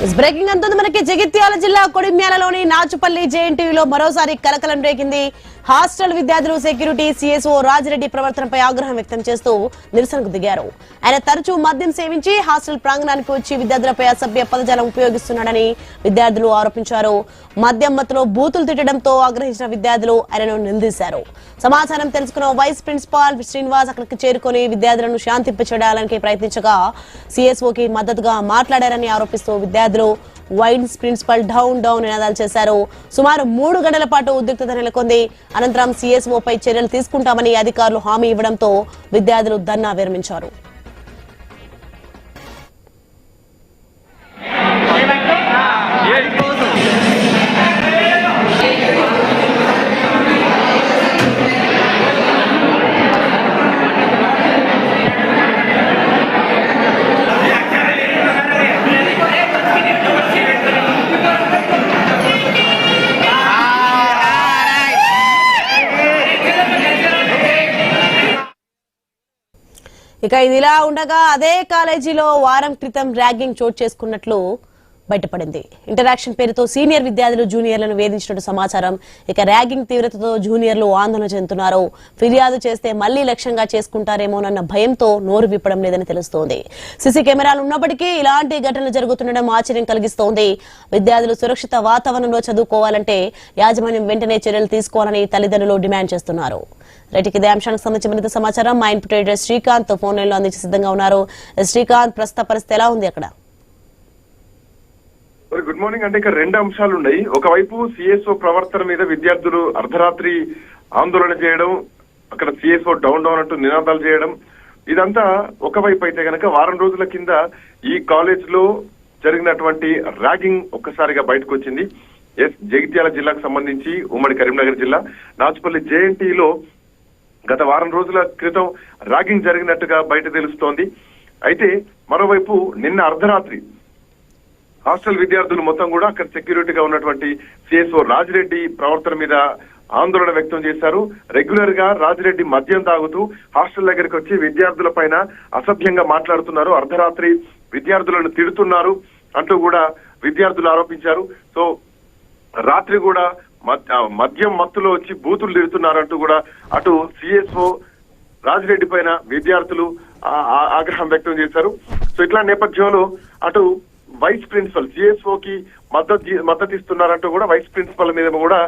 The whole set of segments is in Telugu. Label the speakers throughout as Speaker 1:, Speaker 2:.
Speaker 1: బ్రేకింగ్ అంతుంది మనకి జగిత్యాల జిల్లా కొడిమ్యాలలోని నాచుపల్లి జేఎన్టీయూలో మరోసారి కలకలం రేగింది. హాస్టల్ విద్యార్థులు సెక్యూరిటీ సిఎస్ఓ రాజిరెడ్డి ప్రవర్తనపై ఆగ్రహం వ్యక్తం చేస్తూ నిరసనకు దిగారు. ఆయన తరచూ మద్యం సేవించి హాస్టల్ ప్రాంగణానికి వచ్చి విద్యార్థులపై అసభ్య పదజాలం ఉపయోగిస్తున్నాడని విద్యార్థులు ఆరోపించారు. మద్యం మత్తులో బూతులు తిట్టడంతో ఆగ్రహించిన విద్యార్థులు ఆయనను నిలదీశారు. సమాచారం తెలుసుకున్న వైస్ ప్రిన్సిపాల్ శ్రీనివాస్ అక్కడికి చేరుకొని విద్యార్థులను శాంతింపచేయడానికి ప్రయత్నించగా సిఎస్ఓకి మద్దతుగా మాట్లాడారని ఆరోపిస్తూ విద్యార్థులు వైన్స్ ప్రిన్సిపల్ డౌన్ డౌన్ నినాదాలు చేశారు. సుమారు మూడు గంటల పాటు ఉద్రిక్తత నెలకొంది. అనంతరం సీఎస్ఓపై చర్యలు తీసుకుంటామని అధికారులు హామీ ఇవ్వడంతో విద్యార్థులు ధర్నా విరమించారు. ఇక ఇది ఇలా ఉండగా అదే కాలేజీలో వారం క్రితం ర్యాగింగ్ చోటు చేసుకున్నట్లు బయటపడింది. ఇంటరాక్షన్ పేరుతో సీనియర్ విద్యార్థులు జూనియర్లను వేధించినట్టు సమాచారం. ఇక ర్యాగింగ్ తీవ్రతతో జూనియర్లు ఆందోళన చెందుతున్నారు. ఫిర్యాదు చేస్తే మళ్ళీ లక్ష్యంగా చేసుకుంటారేమోనన్న భయంతో నోరు విప్పడం లేదని తెలుస్తోంది. సీసీ కెమెరాలు ఉన్నప్పటికీ ఇలాంటి ఘటనలు జరుగుతుండడం ఆశ్చర్యం కలిగిస్తోంది. విద్యార్థులు సురక్షిత వాతావరణంలో చదువుకోవాలంటే యాజమాన్యం వెంటనే చర్యలు తీసుకోవాలని తల్లిదండ్రులు డిమాండ్ చేస్తున్నారు. రైట్ ఇదే అంశానికి సంబంధించి మరింత సమాచారం. మా ఇన్పుట్ శ్రీకాంత్ ఫోన్ లైన్లో అందించి సిద్ధంగా ఉన్నారు. శ్రీకాంత్ ప్రస్తుత పరిస్థితి ఎలా ఉంది అక్కడ?
Speaker 2: గుడ్ మార్నింగ్ అంటే ఇక్కడ రెండు అంశాలు ఉన్నాయి. ఒకవైపు సిఎస్ఓ ప్రవర్తన మీద విద్యార్థులు అర్ధరాత్రి ఆందోళన చేయడం అక్కడ సిఎస్ఓ డౌన్ డౌన్ అంటూ నినాదాలు చేయడం. ఇదంతా ఒకవైపు అయితే కనుక వారం రోజుల కింద ఈ కాలేజ్లో జరిగినటువంటి ర్యాగింగ్ ఒక్కసారిగా బయటకు వచ్చింది. ఎస్ జగిత్యాల జిల్లాకు సంబంధించి ఉమ్మడి కరీంనగర్ జిల్లా. నాచుపల్లి జేఎన్టీలో గత వారం రోజుల క్రితం ర్యాగింగ్ జరిగినట్టుగా బయట తెలుస్తోంది. అయితే మరోవైపు నిన్న అర్ధరాత్రి హాస్టల్ విద్యార్థులు మొత్తం కూడా అక్కడ సెక్యూరిటీగా ఉన్నటువంటి సిఎస్ఓ రాజిరెడ్డి ప్రవర్తన మీద ఆందోళన వ్యక్తం చేశారు. రెగ్యులర్గా రాజిరెడ్డి మద్యం తాగుతూ హాస్టల్ దగ్గరికి వచ్చి విద్యార్థుల పైన అసభ్యంగా మాట్లాడుతున్నారు. అర్ధరాత్రి విద్యార్థులను తిడుతున్నారు అంటూ కూడా విద్యార్థులు ఆరోపించారు. సో రాత్రి కూడా మద్యం మత్తులో వచ్చి బూతులు తిడుతున్నారంటూ కూడా అటు సిఎస్ఓ రాజిరెడ్డి పైన విద్యార్థులు ఆ- ఆగ్రహం వ్యక్తం చేశారు. సో ఇట్లా నేపథ్యంలో అటు వైస్ ప్రిన్సిపల్ జిఎస్ఓ కి మద్దతు మద్దతు ఇస్తున్నారంటూ కూడా వైస్ ప్రిన్సిపల్ మీద కూడా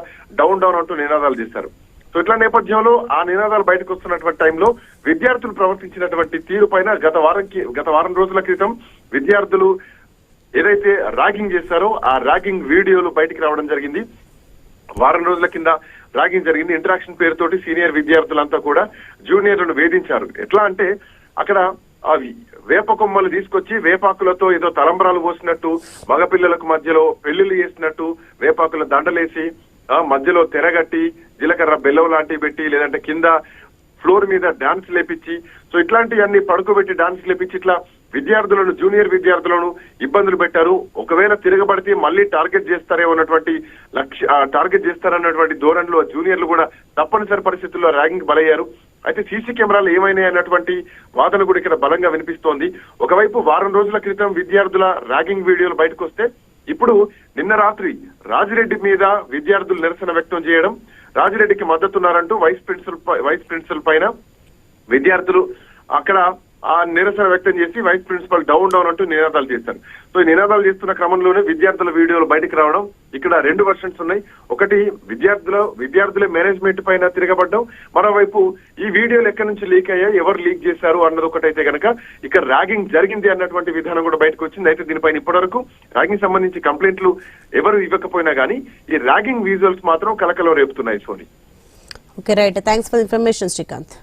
Speaker 2: డౌన్ డౌన్ అంటూ నినాదాలు చేశారు. సో ఇట్లా నేపథ్యంలో ఆ నినాదాలు బయటకు వస్తున్నటువంటి టైంలో విద్యార్థులు ప్రవర్తించినటువంటి తీరు పైన గత వారంకి గత వారం రోజుల క్రితం విద్యార్థులు ఏదైతే ర్యాగింగ్ చేశారో ఆ ర్యాగింగ్ వీడియోలు బయటికి రావడం జరిగింది. వారం రోజుల కింద ర్యాగింగ్ జరిగింది. ఇంటరాక్షన్ పేరుతోటి సీనియర్ విద్యార్థులంతా కూడా జూనియర్లను వేధించారు. ఎట్లా అంటే అక్కడ అవి వేప కొమ్మలు తీసుకొచ్చి వేపాకులతో ఏదో తలంబరాలు పోసినట్టు మగపిల్లలకు మధ్యలో పెళ్ళిళ్ళు చేసినట్టు వేపాకుల దండలేసి ఆ మధ్యలో తెరగట్టి జీలకర్ర బెల్లం లాంటివి పెట్టి లేదంటే కింద ఫ్లోర్ మీద డాన్స్ లేపించి సో ఇట్లాంటివన్నీ పడుకోబెట్టి డాన్స్ లేపించి ఇట్లా విద్యార్థులను జూనియర్ విద్యార్థులను ఇబ్బందులు పెట్టారు. ఒకవేళ తిరగబడితే మళ్ళీ టార్గెట్ చేస్తారేమో అన్నటువంటి లక్ష్య టార్గెట్ చేస్తారన్నటువంటి ధోరణిలో జూనియర్లు కూడా తప్పనిసరి పరిస్థితుల్లో ర్యాగింగ్ బలయ్యారు. అయితే సీసీ కెమెరాలు ఏమైనాయి అన్నటువంటి వాదన కూడా ఇక్కడ బలంగా వినిపిస్తోంది. ఒకవైపు వారం రోజుల క్రితం విద్యార్థుల ర్యాగింగ్ వీడియోలు బయటకు వస్తే ఇప్పుడు నిన్న రాత్రి రాజిరెడ్డి మీద విద్యార్థులు నిరసన వ్యక్తం చేయడం రాజిరెడ్డికి మద్దతున్నారంటూ వైస్ ప్రిన్సిపల్ పై- వైస్ ప్రిన్సిపల్ పైన విద్యార్థులు అక్కడ ఆ నిరసన వ్యక్తం చేసి వైస్ ప్రిన్సిపల్ డౌన్ డౌన్ అంటూ నినాదాలు చేశారు. సో ఈ నినాదాలు చేస్తున్న క్రమంలోనే విద్యార్థుల వీడియోలు బయటకు రావడం ఇక్కడ రెండు వర్షన్స్ ఉన్నాయి. ఒకటి విద్యార్థుల విద్యార్థుల మేనేజ్మెంట్ పైన తిరగబడ్డం. మరోవైపు ఈ వీడియోలు ఎక్కడి నుంచి లీక్ అయ్యాయి ఎవరు లీక్ చేశారు అన్నది ఒకటైతే గనక ఇక్కడ ర్యాగింగ్ జరిగింది అన్నటువంటి విధానం కూడా బయటకు వచ్చింది. అయితే దీనిపైన ఇప్పటివరకు ర్యాగింగ్ సంబంధించి కంప్లైంట్లు ఎవరు ఇవ్వకపోయినా కానీ ఈ ర్యాగింగ్ విజువల్స్ మాత్రం కలకలం రేపుతున్నాయి Soni.
Speaker 1: Okay right thanks for information Srikanth